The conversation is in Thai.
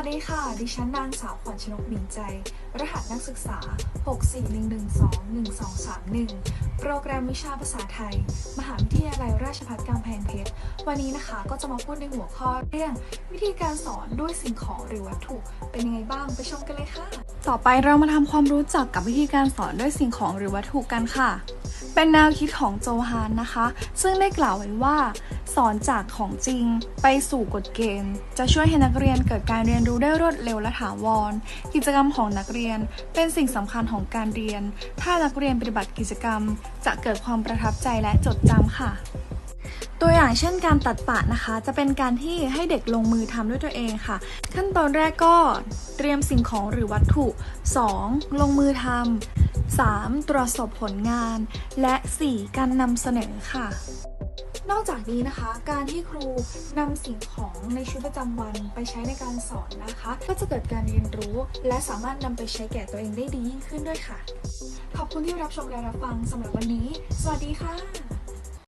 วัสดีค่ะ ดิฉันนางสาวขวัญชนกบินใจ รหัสนักศึกษา 641121231 โปรแกรมวิชาภาษาไทย มหาวิทยาลัยราชภัฏกำแพงเพชร วันนี้นะคะก็จะมาพูดในหัวข้อเรื่อง วิธีการสอนด้วยสิ่งของหรือวัตถุเป็นยังไงบ้างไปชมกันเลยค่ะ ต่อไปเรามาทำความรู้จักกับวิธีการสอนด้วยสิ่งของหรือวัตถุกันค่ะ เป็นแนวคิดของโจฮานนะคะ ซึ่งได้กล่าวไว้ว่า สอนจากของจริง ไปสู่กฎเกณฑ์ จะช่วยให้นักเรียนเกิดการเรียนรู้ได้รวดเร็วและถาวร กิจกรรมของนักเรียนเป็นสิ่งสำคัญของการเรียน ถ้านักเรียนปฏิบัติกิจกรรม จะเกิดความประทับใจและจดจำค่ะตัวอย่างเช่นการตัดปะนะคะ จะเป็นการที่ให้เด็กลงมือทำด้วยตัวเองค่ะ ขั้นตอนแรกก็เตรียมสิ่งของหรือวัตถุ 2. ลงมือทำ 3. ตรวจสอบผลงาน และ 4. การนำเสนอค่ะ นอกจากนี้นะคะ การที่ครูนำสิ่งของในชีวิตประจำวันไปใช้ในการสอนนะคะ ก็จะเกิดการเรียนรู้ และสามารถนำไปใช้แก่ตัวเองได้ดียิ่งขึ้นด้วยค่ะ ขอบคุณที่รับชมและรับฟังสำหรับวันนี้ สวัสดีค่ะ